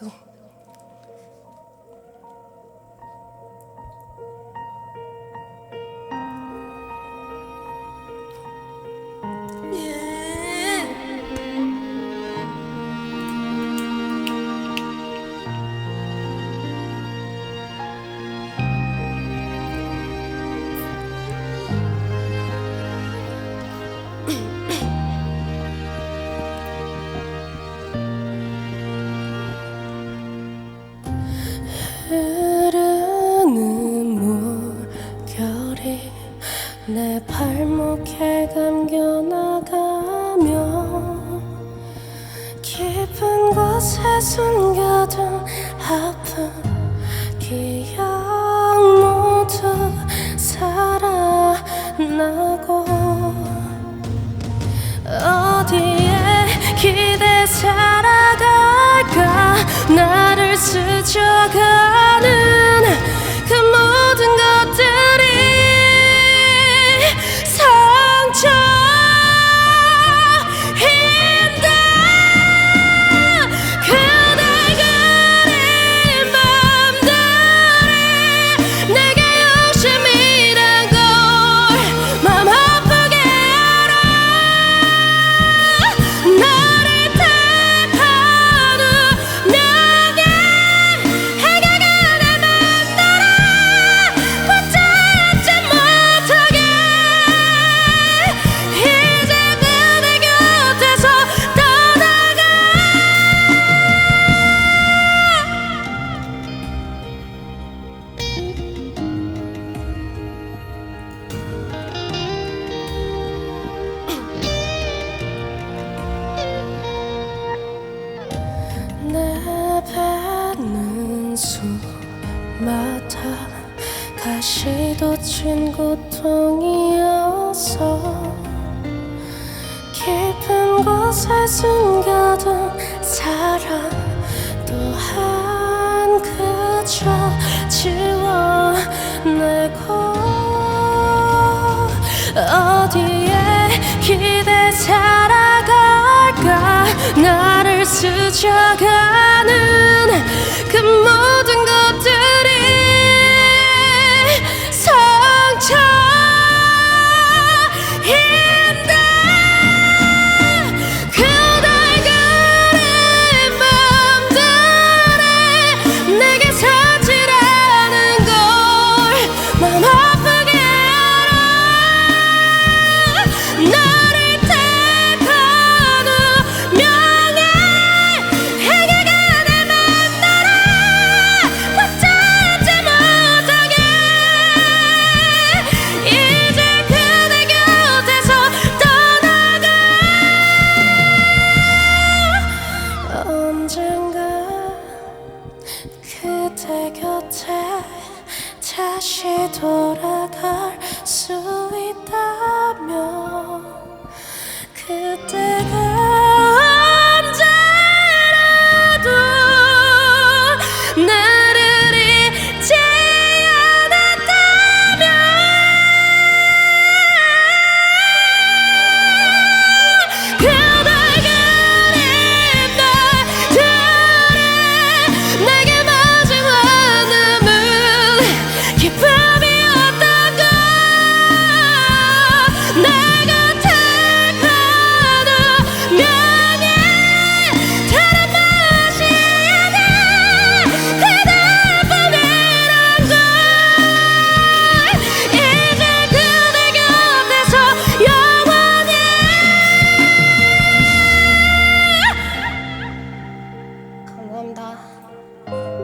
saison. 숨겨둔 아픔 기억 모두 살아나고 어디에 기대 살아갈까? 나를 스쳐가는 뱉는 숨마다 가시도 친 고통이어서 깊은 곳에 숨겨둔 사랑 또한 그저 지워내고 어디에 기대 살아갈까? 나를 스쳐가 다시 돌아 감사합니다.